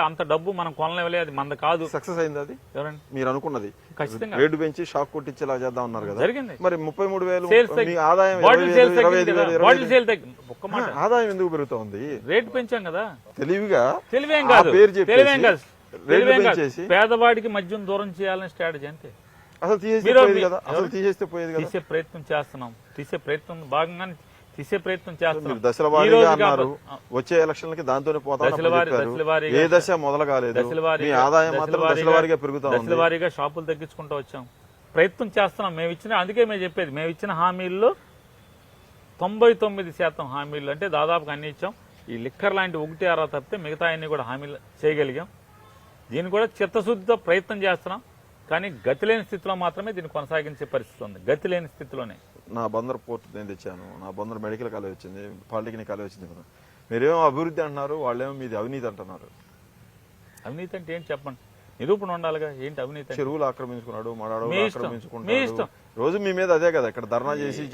అంత డబ్బు మనం కొనలేవలే అది మంద కాదు. సక్సెస్ అయింది అది? ఎవరండి? మీరు అనుకున్నది ఖచ్చితంగా. రేటు పెంచి షాక్ కొట్టించేలా చేద్దాం అన్నారు కదా. జరిగింది. మరి ముప్పై మూడు వేలు మీ ఆదాయం బాటిల్ బాటిల్ సేల్ ఒక్క మాట. ఆదాయం ఎందుకు పెరుగుతోంది? రేటు పెంచాం కదా. తెలివిగా తెలివేం కాదు. పేరు తెలివేం కాదు. తెలివేం కాదు. పేదవాడికి మద్యం దూరం చేయాలని స్ట్రాటజీ అంతే. అసలు తీసేస్తే పోయేది కదా? అసలు తీసేస్తే పోయేది కదా? తీసే ప్రయత్నం చేస్తున్నాం. తీసే ప్రయత్నం భాగంగానే తీసే ప్రయత్నం చేస్తున్నాం మీరు దశల వారీగా అన్నారు. వచ్చే ఎలక్షన్లకి దాంతోనే ఏ దశ మొదలు కాలేదు ఆదాయం మాత్రం వారీగా పెరుగుతా దశల వారీగా షాపులు తగ్గించుకుంటూ వచ్చాం. ప్రయత్నం చేస్తున్నాం. మేము ఇచ్చిన అందుకే మేము చెప్పేది. మేము ఇచ్చిన హామీల్లో తొంభై తొమ్మిది శాతం హామీలు అంటే దాదాపుగా అన్ని ఇచ్చాం. ఈ లిక్కర్ లాంటి ఒకటి ఆరా తప్పితే మిగతా అన్ని కూడా హామీలు చేయగలిగాం. దీన్ని కూడా చిత్తశుద్ధితో ప్రయత్నం చేస్తున్నాం. కానీ గతి లేని స్థితిలో మాత్రమే దీన్ని కొనసాగించే పరిస్థితి ఉంది. గతి లేని స్థితిలోనే. నా బందర్ పోర్ట్ నేను తెచ్చాను. నా బందర్ మెడికల్ కాలేజ్ వచ్చింది పాలిటెక్నిక్ కాలేజ్ వచ్చింది కదా మీరేమో అభివృద్ధి అంటున్నారు వాళ్ళేమో మీది అవినీతి అంటున్నారు. అవినీతి అంటే ఏంటి చెప్పండి? నిరూపణ ఉండాలిగా ఏంటి అవినీతి? చెరువులు ఆక్రమించుకున్నాడు మన అడవులు మీ ఇష్టం. మీ ఆక్రమించుకుంటాడు. ఇష్టం. రోజు మీ మీద అదే కదా ఇక్కడ ధర్నా చేసి.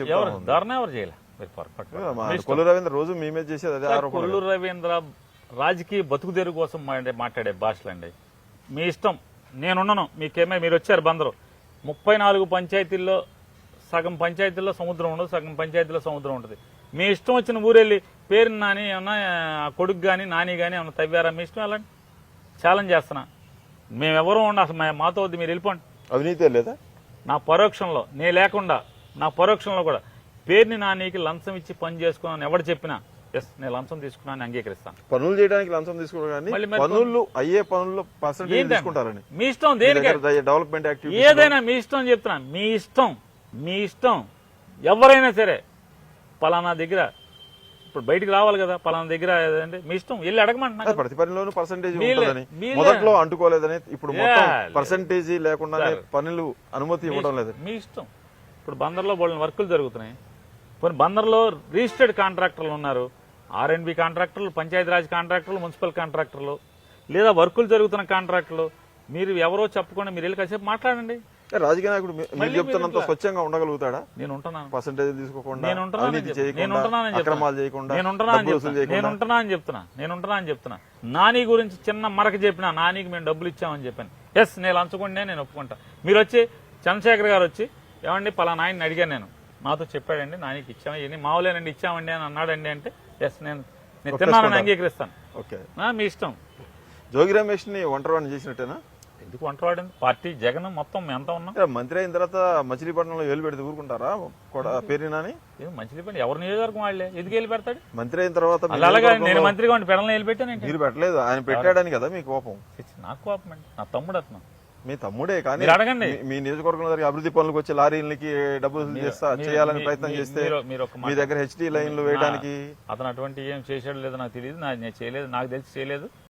ధర్నా ఎవరు చేయలే? కొల్లు రవీంద్ర రోజు మీ మీద చేసేది అదే కొల్లు రవీంద్ర రాజకీయ బతుకుదెరు కోసం మాట్లాడే- మాట్లాడే భాషలండి. మీ ఇష్టం. నేనున్నాను. మీకేమే మీరు వచ్చారు బందరు. ముప్పై నాలుగు పంచాయతీల్లో సగం పంచాయతీల్లో సముద్రం ఉండదు సగం పంచాయతీలో సముద్రం ఉంటుంది. మీ ఇష్టం వచ్చిన ఊరెళ్ళి పేరు నాని ఏమన్నా కొడుకు కానీ నాని కానీ ఏమన్నా తవ్వారా? మీ ఇష్టం వెళ్ళండి ఛాలెంజ్ చేస్తున్నా. మేమెవరూ ఉండ అసలు మాతో వద్దు మీరు వెళ్ళిపోండి. అవినీతి లేదా? నా పరోక్షంలో నే లేకుండా నా పరోక్షంలో కూడా పేరుని నానికి లంచం ఇచ్చి పని చేసుకున్నాను ఎవడు చెప్పినా ఎస్ నేను లంచం తీసుకున్నాను అంగీకరిస్తాను. పనులు చేయడానికి లంచం మరి పనులు అయ్యే పనుల్లో పర్సెంటేజ్ ఏంటండి? తీసుకుంటారని. మీ ఇష్టం దేనికి? డెవలప్మెంట్ యాక్టివిటీ ఏదైనా మీ ఇష్టం చెప్తున్నా. మీ ఇష్టం. మీ ఇష్టం. ఎవరైనా సరే పలానా దగ్గర ఇప్పుడు బయటికి రావాలి కదా పలానా దగ్గర ఏదంటే మీ ఇష్టం వెళ్ళి అడగమంటున్నా. కదా. ప్రతి పనిలోనూ పర్సంటేజ్. మొదట్లో అంటుకోలేదని ఇప్పుడు పర్సంటేజ్ లేకుండానే పనులు అనుమతి ఇవ్వడం లేదు. మీ ఇష్టం. ఇప్పుడు బందర్లో బోళ్ళని వర్కులు జరుగుతున్నాయి. కొన్ని బందర్లో రిజిస్టర్డ్ కాంట్రాక్టర్లు ఉన్నారు. ఆర్ఎండ్బి కాంట్రాక్టర్లు పంచాయతీరాజ్ కాంట్రాక్టర్లు మున్సిపల్ కాంట్రాక్టర్లు లేదా వర్కులు జరుగుతున్న కాంట్రాక్టర్లు మీరు ఎవరో చెప్పకుండా మీరు వెళ్ళి కాసేపు మాట్లాడండి. రాజకీయ నాయకుడు మీరు చెప్తున్నంత స్వచ్ఛంగా ఉండగలుగుతాడా? నేను ఉంటున్నాను. పర్సంటేజ్ తీసుకోకుండా నేను అవినీతి చేయకుండా. అక్రమాలు చేయకుండా ఉంటున్నా అని చెప్తున్నా. నేను ఉంటున్నా అని చెప్తున్నా. నాని గురించి చిన్న మరక చెప్పిన నానికి మేము డబ్బులు ఇచ్చామని చెప్పాను. ఎస్ నేను లంచకుండా నేను ఒప్పుకుంటా. మీరు వచ్చి చంద్రశేఖర్ గారు వచ్చి ఏమండి పలానా ఆయన్ని అడిగాను నేను. నాతో చెప్పాడండి నానికి ఇచ్చాము ఇవన్నీ మావులేనండి ఇచ్చామండి అని అన్నాడండి అంటే ఎస్ నేను నేను తిన్నానని అంగీకరిస్తాను. ఓకే. మీ ఇష్టం. జోగి రమేష్ని ఒంటరివాడిని చేసినట్టేనా? ఎందుకు వంటవాడింది పార్టీ జగన్ మొత్తం ఎంత ఉన్నాం. మంత్రి అయిన తర్వాత మచిలీపట్నంలో ఏలు పెడితే ఊరుకుంటారా? కూడా పేరునాని పని ఎవరు నియోజకవర్గం వాళ్ళే? ఎందుకు వెళ్ళి పెడతాడు? మంత్రి అయిన తర్వాత అలాగా నేను మంత్రిగా ఉండి పెడలని వెళ్ళి పెట్టానంటే మీరు పెట్టలేదు. ఆయన పెట్టాడని కదా మీ కోపం? నాకు కోపం అండి నా తమ్ముడు అతను. మీ తమ్ముడే కానీ అడగండి. మీ- నియోజకవర్గంలో జరిగే అభివృద్ధి పనులకు వచ్చే లారీలకి డబ్బులు చేస్తా చేయాలని ప్రయత్నం చేస్తే మీ దగ్గర హెచ్డి లైన్లు వేయడానికి అతను అటువంటి ఏం చేశాడు లేదో నాకు తెలియదు. నేను చేయలేదు. నాకు తెలిసి చేయలేదు.